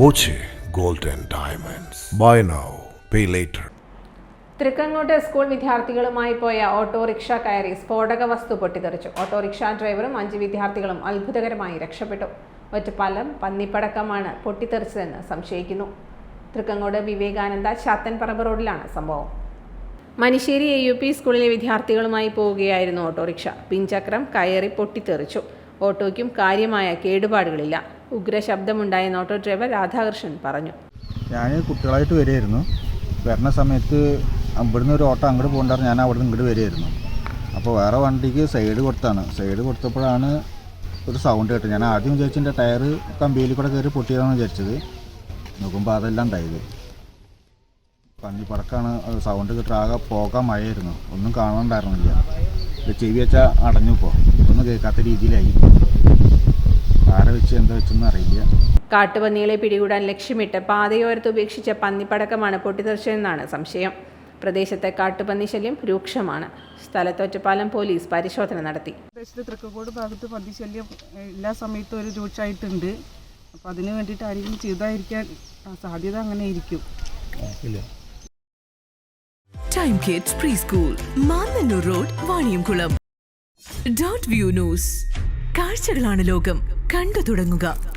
Boche gold and diamonds. Buy now pay later Thrikkangode school വിദ്യാർത്ഥികളുമായി പോയ autorickshaw കയറി സ്ഫോടക വസ്തു പൊട്ടിത്തെറിച്ചു. ഓട്ടോറിക്ഷ ഡ്രൈവറും അഞ്ച് വിദ്യാർത്ഥികളും അത്ഭുതകരമായി രക്ഷപ്പെട്ടു. ഒറ്റപ്പാലം പന്നിപ്പടക്കമാണ് പൊട്ടിത്തെറിച്ചതെന്ന് സംശയിക്കുന്നു. തൃക്കങ്ങോട് വിവേകാനന്ദ ചാത്തൻപറമ്പ് റോഡിലാണ് സംഭവം. മനിശ്ശേരി എ യു പി സ്കൂളിലെ വിദ്യാർത്ഥികളുമായി പോവുകയായിരുന്നു ഓട്ടോറിക്ഷ. പിൻചക്രം കയറി പൊട്ടിത്തെറിച്ചു. ഓട്ടോയ്ക്കും കാര്യമായ കേടുപാടുകളില്ല. ഉഗ്ര ശബ്ദമുണ്ടായെന്ന് ഓട്ടോ ഡ്രൈവർ രാധാകൃഷ്ണൻ പറഞ്ഞു. ഞാൻ കുട്ടികളായിട്ട് വരികയായിരുന്നു. വരുന്ന സമയത്ത് ഇവിടുന്ന് ഒരു ഓട്ടോ അങ്ങോട്ട് പോകണ്ടായിരുന്നു. ഞാൻ അവിടെ നിന്ന് ഇങ്ങോട്ട് വരികയായിരുന്നു. അപ്പോൾ വേറെ വണ്ടിക്ക് സൈഡ് കൊടുത്താണ്. സൈഡ് കൊടുത്തപ്പോഴാണ് ഒരു സൗണ്ട് കേട്ടത്. ഞാൻ ആദ്യം വിചാരിച്ചു എന്റെ ടയർ കമ്പിയിൽ കൂടെ കയറി പൊട്ടിയതാണെന്ന് വിചാരിച്ചത്. നോക്കുമ്പോൾ അതെല്ലാം ഉണ്ടായത്. പന്നിപ്പടക്കാണ് സൗണ്ട് കിട്ടുക ആകെ പോകാൻ മഴയായിരുന്നു. ഒന്നും കാണാണ്ടായിരുന്നില്ല ചെവി വെച്ചാൽ അടഞ്ഞു ഇപ്പോൾ ഒന്നും കേൾക്കാത്ത രീതിയിലായി. ആരെ വെച്ച് എന്താ വെച്ചൊന്നും അറിയില്ല. കാട്ടുപന്നികളെ പിടികൂടാൻ ലക്ഷ്യമിട്ട് പാതയോരത്ത് ഉപേക്ഷിച്ച പന്നിപ്പടക്കമാണ് പൊട്ടിത്തെറിച്ചതെന്നാണ് സംശയം. പ്രദേശത്തെ കാട്ടുപന്നി ശല്യം രൂക്ഷമാണ്. സ്ഥലത്തൊറ്റപ്പാലം പോലീസ് പരിശോധന നടത്തി. പ്രദേശത്ത് തൃക്കക്കോട് ഭാഗത്ത് പന്നി ശല്യം എല്ലാ സമയത്തും ഒരു രൂക്ഷമായിട്ടുണ്ട്. അപ്പോൾ അതിന് വേണ്ടിയിട്ട് ആരെങ്കിലും ചെയ്തായിരിക്കാൻ സാധ്യത അങ്ങനെ ഇരിക്കും. Time kids preschool Mannanur road Vaniyamkulam dot view news കാഴ്ചകളാണ് ലോകം. കണ്ടു തുടങ്ങുക.